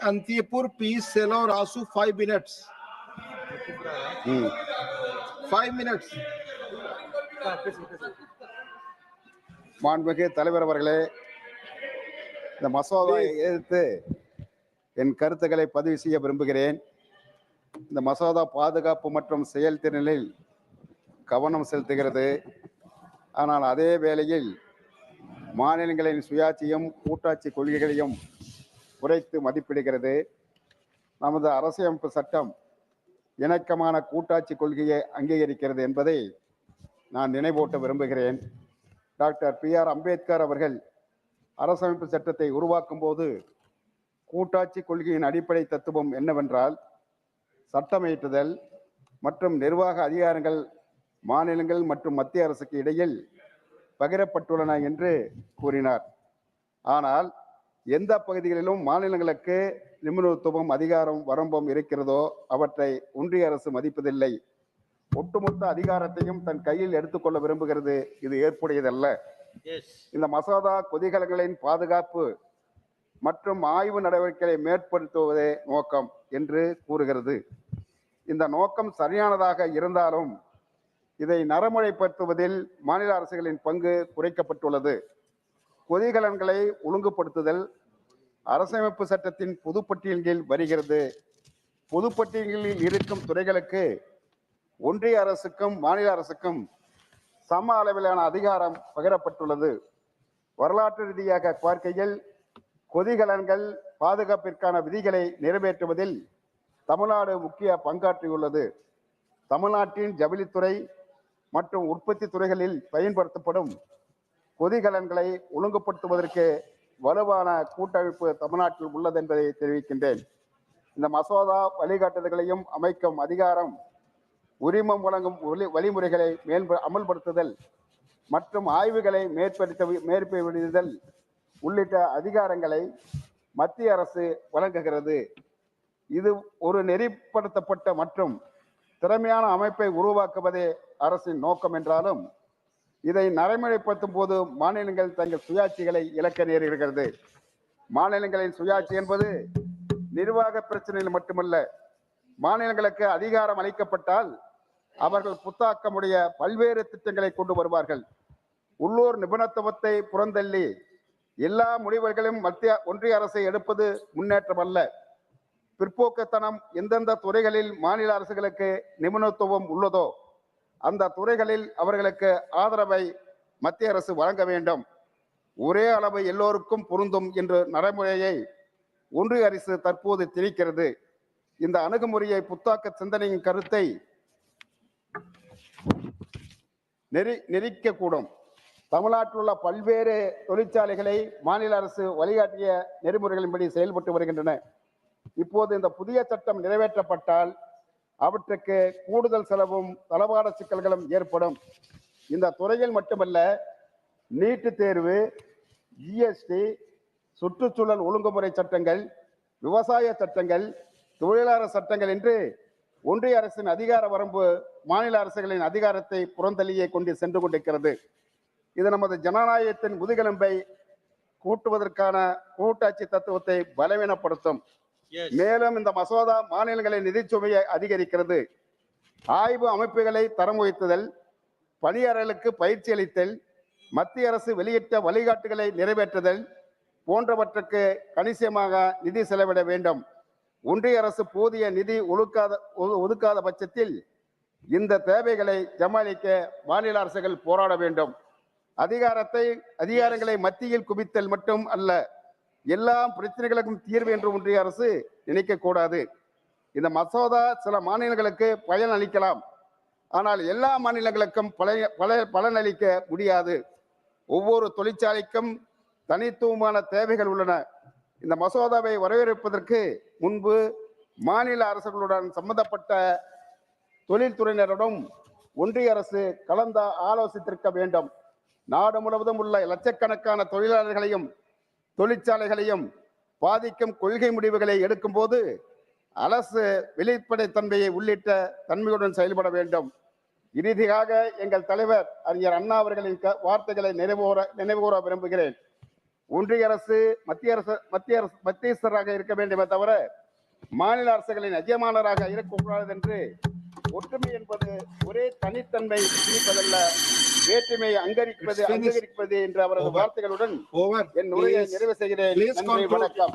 Antipur P. Selo Rasu, five minutes. ம் Five minutes. மாண்புமிகு தலைவர் அவர்களே இந்த மசோதாவை எதிர்த்து என் கருத்துக்களை பதிவு செய்ய விரும்புகிறேன் இந்த மசோதா பாதுகாப்பு மற்றும் செயல்திறனில் கவனம் செலுத்துகிறது ஆனால் அதே வேளையில் மாநிலங்களின் சுயாட்சியும் கூட்டாட்சி கொள்கைகளையும் குறைத்து மதிப்பிடுகிறது. நமது அரசியலமைப்பு சட்டம் இணக்கமான கூட்டாட்சி கொள்கையை அங்கீகரிக்கிறது என்பதை நான் நினைவூட்ட விரும்புகிறேன். டாக்டர் பி ஆர் அம்பேத்கர் அவர்கள் அரசமைப்பு சட்டத்தை உருவாக்கும் போது கூட்டாட்சி கொள்கையின் அடிப்படை தத்துவம் என்னவென்றால் சட்டமியற்றுதல் மற்றும் நிர்வாக அதிகாரங்கள் மாநிலங்கள் மற்றும் மத்திய அரசுக்கு இடையில் பகிரப்பட்டுள்ளன என்று கூறினார். ஆனால் எந்த பகுதிகளிலும் மாநிலங்களுக்கு நிபுணத்துவம் அதிகாரம் வரம்பும் இருக்கிறதோ அவற்றை ஒன்றிய அரசு மதிப்பதில்லை. ஒட்டுமொத்த அதிகாரத்தையும் தன் கையில் எடுத்துக்கொள்ள விரும்புகிறது. இது ஏற்புடையதல்ல. இந்த மசோதா கொதிகலங்களின் பாதுகாப்பு மற்றும் ஆய்வு நடவடிக்கைகளை மேற்படுத்துவதே நோக்கம் என்று கூறுகிறது. இந்த நோக்கம் சரியானதாக இருந்தாலும் இதை நடைமுறைப்படுத்துவதில் மாநில அரசுகளின் பங்கு குறைக்கப்பட்டுள்ளது. கொதிகலன்களை ஒழுங்குபடுத்துதல் அரசமைப்பு சட்டத்தின் பொதுப்பட்டியலின் கீழ் வருகிறது. பொதுப்பட்டியலில் இருக்கும் துறைகளுக்கு ஒன்றிய அரசுக்கும் மாநில அரசுக்கும் சம அளவிலான அதிகாரம் பகிரப்பட்டுள்ளது. வரலாற்று ரீதியாக பார்க்கையில் கொதிகலன்கள் பாதுகாப்பிற்கான விதிகளை நிறைவேற்றுவதில் தமிழ்நாடு முக்கிய பங்காற்றியுள்ளது. தமிழ்நாட்டின் ஜவுளித்துறை மற்றும் உற்பத்தி துறைகளில் பயன்படுத்தப்படும் கொதிகலன்களை ஒழுங்குபடுத்துவதற்கு வலுவான கூட்டமைப்பு தமிழ்நாட்டில் உள்ளது என்பதை தெரிவிக்கின்றேன். இந்த மசோதா வழிகாட்டுதல்களையும் அமைக்கும் அதிகாரம் உரிமம் வழங்கும் வழிமுறைகளை மேம்ப அமல்படுத்துதல் மற்றும் ஆய்வுகளை மேற்படுத்த மேற்பிடுதல் உள்ளிட்ட அதிகாரங்களை மத்திய அரசு வழங்குகிறது. இது ஒரு நெறிப்படுத்தப்பட்ட மற்றும் திறமையான அமைப்பை உருவாக்குவதே அரசின் நோக்கம் என்றாலும் இதை நடைமுறைப்படுத்தும் போது மாநிலங்கள் தங்கள் சுயாட்சிகளை இழக்க நேரிடுகிறது. மாநிலங்களின் சுயாட்சி என்பது நிர்வாக பிரச்சனையில் மட்டுமல்ல மாநிலங்களுக்கு அதிகாரம் அளிக்கப்பட்டால் அவர்கள் புத்தாக்கமுடைய பல்வேறு திட்டங்களை கொண்டு வருவார்கள். உள்ளூர் நிபுணத்துவத்தை புறந்தள்ளி எல்லா முடிவுகளையும் மத்திய ஒன்றிய அரசை எடுப்பது முன்னேற்றம் அல்ல பிற்போக்குத்தனம் எந்தெந்த துறைகளில் மாநில அரசுகளுக்கு நிபுணத்துவம் உள்ளதோ அந்த துறைகளில் அவர்களுக்கு ஆதரவை மத்திய அரசு வழங்க வேண்டும். ஒரே அளவு எல்லோருக்கும் பொருந்தும் என்ற நடைமுறையை ஒன்றிய அரசு தற்போது திணிக்கிறது. இந்த அணுகுமுறையை புத்தாக்க சிந்தனையின் கருத்தை நெறி நெறிக்கக்கூடும். தமிழ்நாட்டில் உள்ள பல்வேறு தொழிற்சாலைகளை மாநில அரசு வழிகாட்டிய நெறிமுறைகளின்படி செயல்பட்டு வருகின்றன. இப்போது இந்த புதிய சட்டம் நிறைவேற்றப்பட்டால் அவற்றுக்கு கூடுதல் செலவும் தளவாட சிக்கல்களும் ஏற்படும். இந்த துறையில் மட்டுமல்ல நீட்டு தேர்வு ஜிஎஸ்டி சுற்றுச்சூழல் ஒழுங்குமுறை சட்டங்கள் விவசாய சட்டங்கள் தொழிலாளர் சட்டங்கள் என்று ஒன்றிய அரசின் அதிகார வரம்பு மாநில அரசுகளின் அதிகாரத்தை புறந்தள்ளியே கொண்டு சென்று கொண்டிருக்கிறது. இது நமது ஜனநாயகத்தின் முதுகெலும்பை கூட்டுவதற்கான கூட்டாட்சி தத்துவத்தை பலவீனப்படுத்தும். மேலும் இந்த மசோதா மாநிலங்களின் நிதிச்சுமையை அதிகரிக்கிறது. ஆய்வு அமைப்புகளை தரம் உயர்த்துதல் பணியாளர்களுக்கு பயிற்சி அளித்தல் மத்திய அரசு வெளியிட்ட வழிகாட்டுகளை நிறைவேற்றுதல் போன்றவற்றுக்கு கணிசமாக நிதி செலவிட வேண்டும். ஒன்றிய அரசு போதிய நிதி ஒழுக்காத ஒது- ஒதுக்காத பட்சத்தில் இந்த தேவைகளை சமாளிக்க மாநில அரசுகள் போராட வேண்டும். அதிகாரத்தை அதிகாரங்களை மத்தியில் குவித்தல் மட்டும் அல்ல. எல்லா பிரச்சனைகளுக்கும் தீர்வு என்று ஒன்றிய அரசு நினைக்க கூடாது. இந்த மசோதா சில மாநிலங்களுக்கு பயன் அளிக்கலாம். ஆனால் எல்லா மாநிலங்களுக்கும் பழைய பல பலன் அளிக்க முடியாது. ஒவ்வொரு தொழிற்சாலைக்கும் தனித்துவமான தேவைகள் உள்ளன. இந்த மசோதாவை வரவேற்பதற்கு முன்பு மாநில அரசுகளுடன் சம்பந்தப்பட்ட தொழில்துறையினருடன் ஒன்றிய அரசு கலந்த ஆலோசித்திருக்க வேண்டும். நாடு முழுவதும் உள்ள லட்சக்கணக்கான தொழிலாளர்களையும் தொழிற்சாலைகளையும் பாதிக்கும் கொள்கை முடிவுகளை எடுக்கும்போது அரசு வெளிப்படைத்தன்மையை உள்ளிட்ட தன்மையுடன் செயல்பட வேண்டும். இறுதியாக எங்கள் தலைவர் அறிஞர் அண்ணா அவர்களின் வார்த்தைகளை நினைவுகூற நினைவுகூற விரும்புகிறேன். ஒன்றிய அரசு மத்திய அரசு மத்திய அரசு மத்திய இருக்க வேண்டுமே தவிர மாநில அரசுகளின் எஜமானராக இருக்கக்கூடாது என்று ஒற்றுமை என்பது ஒரே தனித்தன்மை திணிப்பதல்ல வேற்றுமையை அங்கரிப்பது அங்கீகரிப்பது என்ற அவரது வார்த்தைகளுடன் என் உரையை நிறைவு செய்கிறேன். நன்றி வணக்கம்.